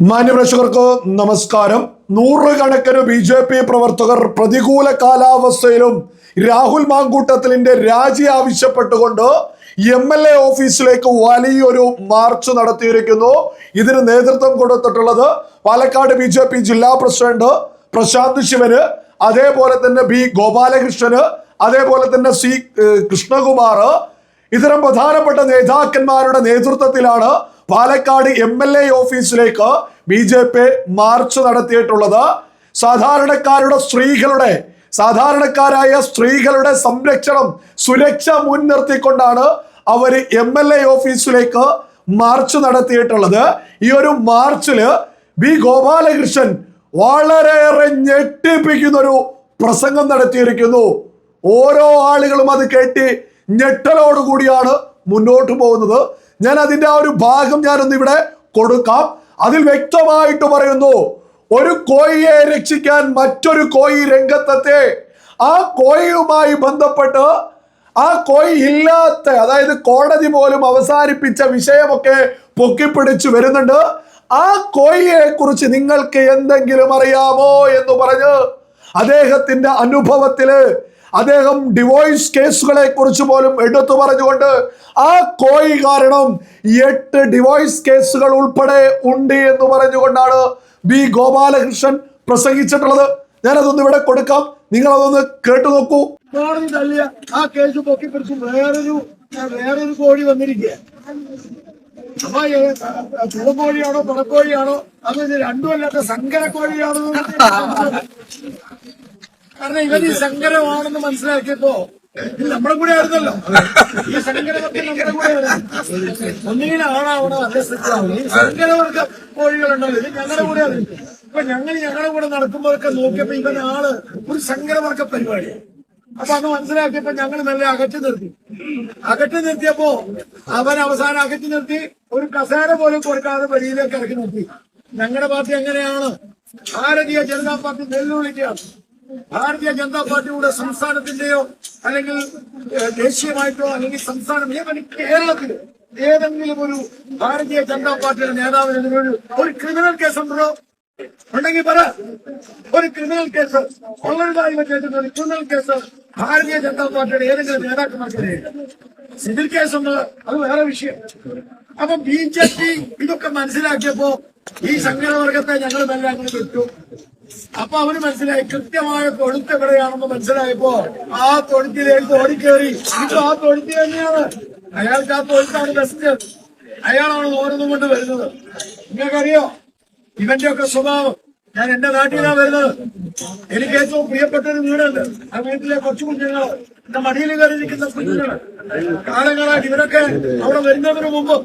മാന്യപ്രേക്ഷകർക്ക് നമസ്കാരം. നൂറുകണക്കിന് B J P പ്രവർത്തകർ പ്രതികൂല കാലാവസ്ഥയിലും രാഹുൽ മാങ്കൂട്ടത്തിലിന്റെ രാജി ആവശ്യപ്പെട്ടുകൊണ്ട് എം എൽ എ ഓഫീസിലേക്ക് വലിയൊരു മാർച്ച് നടത്തിയിരിക്കുന്നു. ഇതിന് നേതൃത്വം കൊടുത്തിട്ടുള്ളത് പാലക്കാട് ബി ജെ പി ജില്ലാ പ്രസിഡന്റ് പ്രശാന്ത് ശിവന് അതേപോലെ തന്നെ ബി ഗോപാലകൃഷ്ണന് അതേപോലെ തന്നെ സി കൃഷ്ണകുമാർ. ഇത്തരം പ്രധാനപ്പെട്ട നേതാക്കന്മാരുടെ നേതൃത്വത്തിലാണ് പാലക്കാട് എം എൽ എ ഓഫീസിലേക്ക് ബി ജെ പി മാർച്ച് നടത്തിയിട്ടുള്ളത്. സാധാരണക്കാരുടെ സ്ത്രീകളുടെ സാധാരണക്കാരായ സ്ത്രീകളുടെ സംരക്ഷണം സുരക്ഷ മുൻനിർത്തിക്കൊണ്ടാണ് അവർ എം എൽ എ ഓഫീസിലേക്ക് മാർച്ച് നടത്തിയിട്ടുള്ളത്. ഈ ഒരു മാർച്ചിൽ ബി ഗോപാലകൃഷ്ണൻ വളരെയേറെ ഞെട്ടിപ്പിക്കുന്ന ഒരു പ്രസംഗം നടത്തിയിരിക്കുന്നു. ഓരോ ആളുകളും അത് കേട്ടി ഞെട്ടലോടുകൂടിയാണ് മുന്നോട്ട് പോകുന്നത്. ഞാൻ അതിന്റെ ആ ഒരു ഭാഗം ഞാനൊന്ന് ഇവിടെ കൊടുക്കാം. അതിൽ വ്യക്തമായിട്ട് പറയുന്നു ഒരു കോഴിയെ രക്ഷിക്കാൻ മറ്റൊരു കോഴി രംഗത്തെത്തെ. ആ കോഴിയുമായി ബന്ധപ്പെട്ട് ആ കോഴി ഇല്ലാത്ത അതായത് കോടതി പോലും അവസാനിപ്പിച്ച വിഷയമൊക്കെ പൊക്കിപ്പിടിച്ചു വരുന്നുണ്ട്. ആ കോഴിയെ കുറിച്ച് നിങ്ങൾക്ക് എന്തെങ്കിലും അറിയാമോ എന്ന് പറഞ്ഞ് അദ്ദേഹത്തിന്റെ അനുഭവത്തിൽ അദ്ദേഹം ഡിവോഴ്സ് കേസുകളെ കുറിച്ച് പോലും എടുത്തു പറഞ്ഞുകൊണ്ട് ആ കോയി കാരണം എട്ട് ഡിവോഴ്സ് കേസുകൾ ഉൾപ്പെടെ ഉണ്ട് എന്ന് പറഞ്ഞുകൊണ്ടാണ് ബി ഗോപാലകൃഷ്ണൻ പ്രസംഗിച്ചിട്ടുള്ളത്. ഞാനതൊന്ന് ഇവിടെ കൊടുക്കാം. നിങ്ങൾ അതൊന്ന് കേട്ടു നോക്കൂ. കോടതി തള്ളിയ ആ കേസ് പൊക്കിപ്പിടിച്ച് വേറൊരു വേറൊരു കോഴി വന്നിരിക്കുക അപ്പൊ അത് രണ്ടുമല്ലാത്ത രണ്ടും അല്ലാത്ത സങ്കര കോഴിയാണോ കാരണം ഇവൻ ഈ ശങ്കരമാണെന്ന് മനസ്സിലാക്കിയപ്പോ നമ്മുടെ കൂടെ ആയിരുന്നല്ലോ. ഈ സങ്കരമൊക്കെ നമ്മുടെ കൂടെ ഒന്നുകിൽ ആണാവണം അല്ലെ സെറ്റാവണം ഈ ശങ്കരവർക്ക് കോഴികളുണ്ടല്ലോ ഇത് ഞങ്ങളുടെ കൂടെ ഇപ്പൊ ഞങ്ങൾ ഞങ്ങളുടെ കൂടെ നടക്കുമ്പോഴൊക്കെ നോക്കിയപ്പോ ഇവൻ ആൾ ഒരു ശങ്കരവർക്ക പരിപാടിയാണ് അപ്പൊ അത് മനസ്സിലാക്കിയപ്പോ ഞങ്ങൾ നല്ല അകറ്റി നിർത്തി. അകറ്റി നിർത്തിയപ്പോ അവൻ അവസാനം അകറ്റി നിർത്തി ഒരു കസേര പോലും കൊടുക്കാതെ വഴിയിലേക്ക് ഇറക്കി നിർത്തി. ഞങ്ങളുടെ പാർട്ടി എങ്ങനെയാണ്? ഭാരതീയ ജനതാ പാർട്ടി വെല്ലുവിളിക്കുകയാണ്. ഭാരതീയ ജനതാ പാർട്ടിയുടെ സംസ്ഥാനത്തിന്റെയോ അല്ലെങ്കിൽ ദേശീയമായിട്ടോ അല്ലെങ്കിൽ സംസ്ഥാനം കേരളത്തിൽ ഏതെങ്കിലും ഒരു ഭാരതീയ ജനതാ പാർട്ടിയുടെ നേതാവിനെതിരെ ഒരു ക്രിമിനൽ കേസ് ഉണ്ടോ? ഉണ്ടെങ്കിൽ പറ. ഒരു ക്രിമിനൽ കേസ് കൊള്ളരുതായ്മ ചെയ്തിട്ട് ഒരു ക്രിമിനൽ കേസ് ഭാരതീയ ജനതാ പാർട്ടിയുടെ ഏതെങ്കിലും നേതാക്കന്മാർക്കെതിരെ. സിവിൽ കേസുണ്ട് അത് വേറെ വിഷയം. അപ്പൊ ബി ജെ പി ഇതൊക്കെ മനസ്സിലാക്കിയപ്പോ ഈ സംഘടവർഗത്തെ ഞങ്ങൾ നല്ല അങ്ങനെ വിട്ടു. അപ്പൊ അവന് മനസ്സിലായി കൃത്യമായ തൊഴുത്ത് എവിടെയാണെന്ന് മനസ്സിലായപ്പോ ആ തൊഴുത്തിലേക്ക് ഓടിക്കേറി. ഇപ്പൊ ആ തൊഴുത്തി തന്നെയാണ്. അയാൾക്ക് ആ തൊഴുത്താണ് ബെസ്റ്റ് അയാളാണ് ഓരോന്നും കൊണ്ട് വരുന്നത്. നിങ്ങൾക്കറിയോ? ഇവന്റെ ഒക്കെ സ്വഭാവം. ഞാൻ എന്റെ നാട്ടിലാണ് വരുന്നത്. എനിക്ക് ഏറ്റവും പ്രിയപ്പെട്ട ഒരു വീടുണ്ട്. ആ വീട്ടിലെ കൊച്ചു കുഞ്ഞുങ്ങൾ എന്റെ മടിയിൽ കയറിയിരിക്കുന്ന കുഞ്ഞുങ്ങൾ കാലങ്ങളായിട്ട് ഇവരൊക്കെ അവിടെ വരുന്നതിന് മുമ്പ്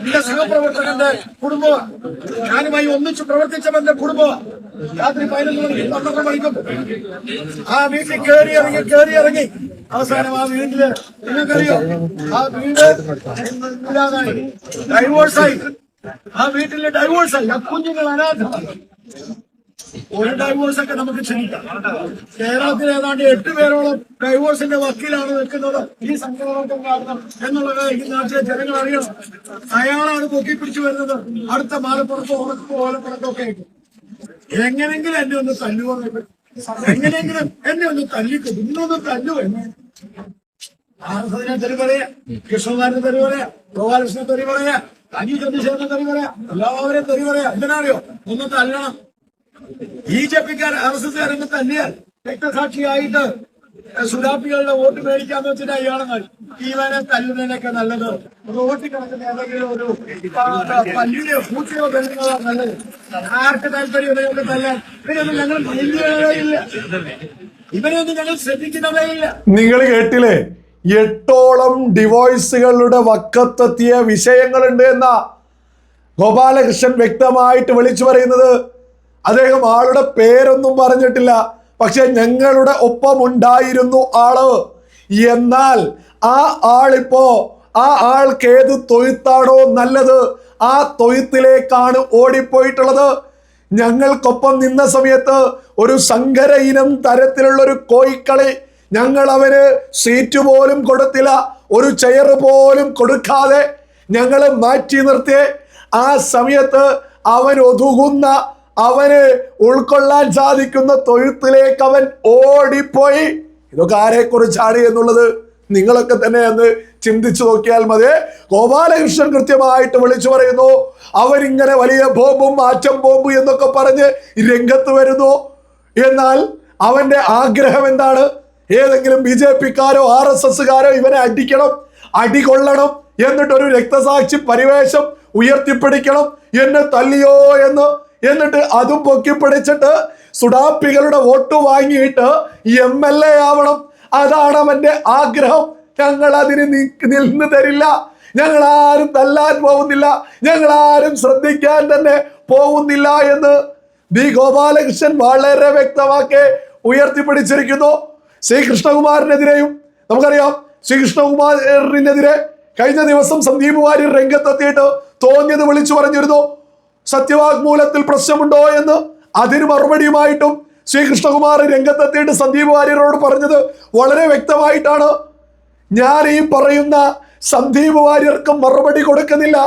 എന്റെ സഹപ്രവർത്തകന്റെ കുടുംബം. ഞാനുമായി ഒന്നിച്ച് പ്രവർത്തിച്ചവന്റെ കുടുംബം. രാത്രി പതിനൊന്ന് മണിക്കും ആ വീട്ടിൽ കയറി ഇറങ്ങി കയറി ഇറങ്ങി. അവസാനം ആ വീട്ടിൽ നിങ്ങൾക്കറിയോ? ആ വീട് ഇല്ലാതായി. ഡൈവോഴ്സായി ആ വീട്ടിൽ ഡൈവോഴ്സായി ആ കുഞ്ഞുങ്ങൾ അനാഥമായി. ഒരു ഡൈവോഴ്സ് ഒക്കെ നമുക്ക് ക്ഷണിക്കാം കേരളത്തിൽ ഏതാണ്ട് എട്ട് പേരോളം ഡൈവോഴ്സിന്റെ വക്കീലാണ് നിൽക്കുന്നത്. ഈ സംഘടനകൾക്കും കാരണം എന്നുള്ളത് ഈ നാട്ടിലെ ജനങ്ങൾ അറിയണം. അയാളാണ് പൊക്കി പിടിച്ചു വരുന്നത്. അടുത്ത മാലപ്പുറത്തോ ഉറക്കോ ഓലപ്പുറത്തോ ആയിട്ട്. എങ്ങനെങ്കിലും എന്നെ ഒന്ന് തല്ലുവോ എങ്ങനെയെങ്കിലും എന്നെ ഒന്ന് തല്ലിക്കും. ഇന്നൊന്ന് തല്ലു എന്നെ. ഭാരതത്തിനെ തെറി പറയാ. കൃഷ്ണകുമാരനെ തെറി പറയാ. ഗോപാലകൃഷ്ണനെ തെറി പറയാ. അനി ചന്ദ്രശേഖരനെ തെറി പറയാ. എല്ലാവരെയും തെറി പറയാ. എന്തിനാറിയോ ഒന്ന് തല്ലണം. ബി ജെ പിക്കാർ ആർ എസ് എസ് കാരൊക്കെ തന്നെയാൽ രക്തസാക്ഷിയായിട്ട് സുഡാപ്പികളുടെ വോട്ട് മേടിക്കാന്ന് വെച്ചിട്ട് അയാളെ നടി ഇവനെ തല്ലുന്നതിനൊക്കെ നല്ലത്. റോട്ടിൽ കിടക്കുന്ന ഏതെങ്കിലും ഒരു പല്ലിയോ നല്ലത്. ആർക്ക് താല്പര്യം തല്ലാൻ? ഇവരൊന്നും ഞങ്ങൾ ഇല്ല. ഇവരെയൊന്നും ഞങ്ങൾ ശ്രദ്ധിക്കുന്നതേ ഇല്ല. നിങ്ങൾ കേട്ടില്ലേ? എട്ടോളം ഡിവോഴ്സുകളുടെ വക്കത്തെത്തിയ വിഷയങ്ങളുണ്ട് എന്ന ഗോപാലകൃഷ്ണൻ വ്യക്തമായിട്ട് വിളിച്ചു പറയുന്നത് അദ്ദേഹം ആളുടെ പേരൊന്നും പറഞ്ഞിട്ടില്ല. പക്ഷെ ഞങ്ങളുടെ ഒപ്പം ഉണ്ടായിരുന്നു ആൾ. എന്നാൽ ആ ആളിപ്പോ ആ ആൾക്ക് ഏത് തൊഴുത്താണോ നല്ലത് ആ തൊഴുത്തിലേക്കാണ് ഓടിപ്പോയിട്ടുള്ളത്. ഞങ്ങൾക്കൊപ്പം നിന്ന സമയത്ത് ഒരു സങ്കര ഇനം തരത്തിലുള്ള ഒരു കോയിക്കളി ഞങ്ങൾ അവന് സീറ്റ് പോലും കൊടുത്തില്ല ഒരു ചെയർ പോലും കൊടുക്കാതെ ഞങ്ങൾ മാറ്റി നിർത്തിയേ. ആ സമയത്ത് അവൻ ഒതുങ്ങുന്ന അവന് ഉൾക്കൊള്ളാൻ സാധിക്കുന്ന തൊഴുത്തിലേക്ക് അവൻ ഓടിപ്പോയി. ഇതൊക്കെ ആരെ കുറിച്ചാണ് എന്നുള്ളത് നിങ്ങളൊക്കെ തന്നെ അന്ന് ചിന്തിച്ചു നോക്കിയാൽ മതി. ഗോപാലകൃഷ്ണൻ കൃത്യമായിട്ട് വിളിച്ചു പറയുന്നു അവരിങ്ങനെ വലിയ ബോംബും മാറ്റം ബോംബും എന്നൊക്കെ പറഞ്ഞ് രംഗത്ത് വരുന്നു. എന്നാൽ അവന്റെ ആഗ്രഹം എന്താണ്? ഏതെങ്കിലും ബി ജെ പിക്കാരോ ആർ എസ് എസ്സുകാരോ ഇവനെ അടിക്കണം അടികൊള്ളണം എന്നിട്ടൊരു രക്തസാക്ഷി പരിവേഷം ഉയർത്തിപ്പിടിക്കണം എന്നെ തല്ലിയോ എന്ന് എന്നിട്ട് അതും പൊക്കിപ്പിടിച്ചിട്ട് സുഡാപ്പികളുടെ വോട്ട് വാങ്ങിയിട്ട് എം എൽ എ ആവണം. അതാണ് അവന്റെ ആഗ്രഹം. ഞങ്ങൾ അതിന് നിന്ന് തരില്ല. ഞങ്ങൾ ആരും തല്ലാൻ പോകുന്നില്ല. ഞങ്ങൾ ആരും ശ്രദ്ധിക്കാൻ തന്നെ പോകുന്നില്ല എന്ന് ബി ഗോപാലകൃഷ്ണൻ വളരെ വ്യക്തമാക്കി ഉയർത്തിപ്പിടിച്ചിരിക്കുന്നു. ശ്രീകൃഷ്ണകുമാറിനെതിരെയും നമുക്കറിയാം ശ്രീകൃഷ്ണകുമാറിനെതിരെ കഴിഞ്ഞ ദിവസം സന്ദീപ് വാര്യർ രംഗത്തെത്തിയിട്ട് തോന്നിയത് വിളിച്ചു പറഞ്ഞിരുന്നു. സത്യവാങ്മൂലത്തിൽ പ്രശ്നമുണ്ടോ എന്ന് അതിന് മറുപടിയുമായിട്ടും ശ്രീകൃഷ്ണകുമാർ രംഗത്തെത്തിയിട്ട് സന്ദീപ് വാര്യരോട് പറഞ്ഞത് വളരെ വ്യക്തമായിട്ടാണ്. ഞാൻ ഈ പറയുന്ന സന്ദീപ് വാര്യർക്ക് മറുപടി കൊടുക്കുന്നില്ല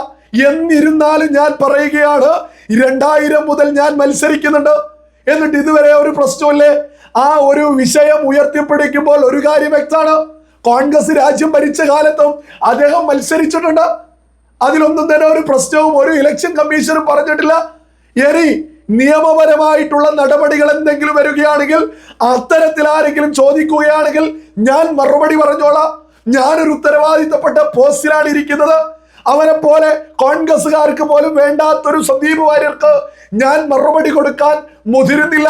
എന്നിരുന്നാലും ഞാൻ പറയുകയാണ് രണ്ടായിരം മുതൽ ഞാൻ മത്സരിക്കുന്നുണ്ട്. എന്നിട്ട് ഇതുവരെ ഒരു പ്രശ്നമല്ലേ ആ ഒരു വിഷയം ഉയർത്തിപ്പിടിക്കുമ്പോൾ ഒരു കാര്യം വ്യക്തമാണ്. കോൺഗ്രസ് രാജ്യം ഭരിച്ച കാലത്തും അദ്ദേഹം മത്സരിച്ചിട്ടുണ്ട്. അതിലൊന്നും തന്നെ ഒരു പ്രശ്നവും ഒരു ഇലക്ഷൻ കമ്മീഷനും പറഞ്ഞിട്ടില്ല. ഇനി നിയമപരമായിട്ടുള്ള നടപടികൾ എന്തെങ്കിലും വരികയാണെങ്കിൽ അത്തരത്തിൽ ആരെങ്കിലും ചോദിക്കുകയാണെങ്കിൽ ഞാൻ മറുപടി പറഞ്ഞോളാം. ഞാനൊരു ഉത്തരവാദിത്തപ്പെട്ട പോസ്റ്റിലാണ് ഇരിക്കുന്നത്. അവനെ പോലെ കോൺഗ്രസ്സുകാർക്ക് പോലും വേണ്ടാത്തൊരു സന്ദീപ് വാര്യർക്ക് ഞാൻ മറുപടി കൊടുക്കാൻ മുതിരുന്നില്ല.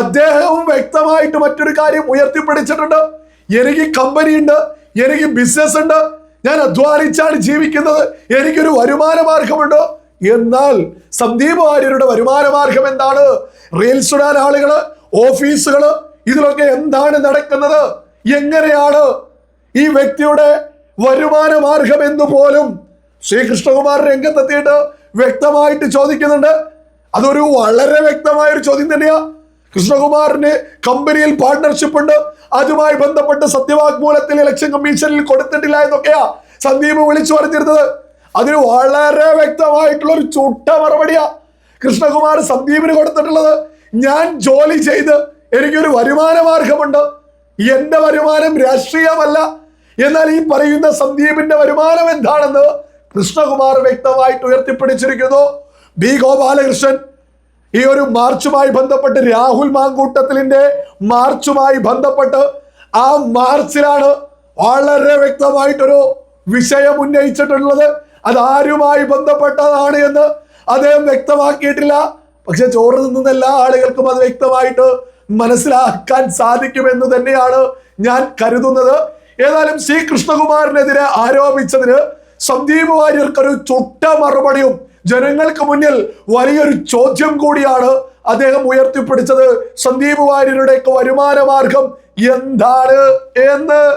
അദ്ദേഹവും വ്യക്തമായിട്ട് മറ്റൊരു കാര്യം ഉയർത്തിപ്പിടിച്ചിട്ടുണ്ട്. എനിക്ക് കമ്പനി ഉണ്ട് എനിക്ക് ബിസിനസ് ഉണ്ട്. ഞാൻ അധ്വാനിച്ചാണ് ജീവിക്കുന്നത്. എനിക്കൊരു വരുമാന മാർഗമുണ്ടോ എന്നാൽ സന്ദീപ് വാര്യരുടെ വരുമാന മാർഗം എന്താണ്? റീൽസ് ഇടാൻ ആളുകൾ ഓഫീസുകൾ ഇതിലൊക്കെ എന്താണ് നടക്കുന്നത്? എങ്ങനെയാണ് ഈ വ്യക്തിയുടെ വരുമാന മാർഗം എന്ന് പോലും ശ്രീകൃഷ്ണകുമാർ രംഗത്തെത്തിയിട്ട് വ്യക്തമായിട്ട് ചോദിക്കുന്നുണ്ട്. അതൊരു വളരെ വ്യക്തമായ ഒരു ചോദ്യം തന്നെയാ. കൃഷ്ണകുമാറിന് കമ്പനിയിൽ പാർട്ട്ണർഷിപ്പ് ഉണ്ട്. അതുമായി ബന്ധപ്പെട്ട് സത്യവാഗ്മൂലത്തിൽ ഇലക്ഷൻ കമ്മീഷനിൽ കൊടുത്തിട്ടില്ല എന്നൊക്കെയാ സന്ദീപ് വിളിച്ചു പറഞ്ഞിരുന്നത്. അതിന് വളരെ വ്യക്തമായിട്ടുള്ള ഒരു ചുട്ട മറുപടിയാ കൃഷ്ണകുമാർ സന്ദീപിന് കൊടുത്തിട്ടുള്ളത്. ഞാൻ ജോലി ചെയ്ത് എനിക്കൊരു വരുമാന മാർഗമുണ്ട് എന്റെ വരുമാനം രാഷ്ട്രീയമല്ല. എന്നാൽ ഈ പറയുന്ന സന്ദീപിന്റെ വരുമാനം എന്താണെന്ന് കൃഷ്ണകുമാർ വ്യക്തമായിട്ട് ഉയർത്തിപ്പിടിച്ചിരിക്കുന്നു. ബി ഗോപാലകൃഷ്ണൻ ഈ ഒരു മാർച്ചുമായി ബന്ധപ്പെട്ട് രാഹുൽ മാങ്കൂട്ടത്തിലിന്റെ മാർച്ചുമായി ബന്ധപ്പെട്ട് ആ മാർച്ചിലാണ് വളരെ വ്യക്തമായിട്ടൊരു വിഷയം ഉന്നയിച്ചിട്ടുള്ളത്. അത് ആരുമായി ബന്ധപ്പെട്ടതാണ് എന്ന് അദ്ദേഹം വ്യക്തമാക്കിയിട്ടില്ല. പക്ഷെ ചോറ് നിന്നുന്ന എല്ലാ ആളുകൾക്കും അത് വ്യക്തമായിട്ട് മനസ്സിലാക്കാൻ സാധിക്കുമെന്ന് തന്നെയാണ് ഞാൻ കരുതുന്നത്. ഏതായാലും ശ്രീ കൃഷ്ണകുമാറിനെതിരെ ആരോപിച്ചതിന് സന്ദീപ് വാര്യർക്കൊരു ചുട്ട മറുപടിയും ജനങ്ങൾക്ക് മുന്നിൽ വലിയൊരു ചോദ്യം കൂടിയാണ് അദ്ദേഹം ഉയർത്തിപ്പിടിച്ചത്. സന്ദീപ് വാര്യരുടെ വരുമാന മാർഗം എന്താണ് എന്ന്?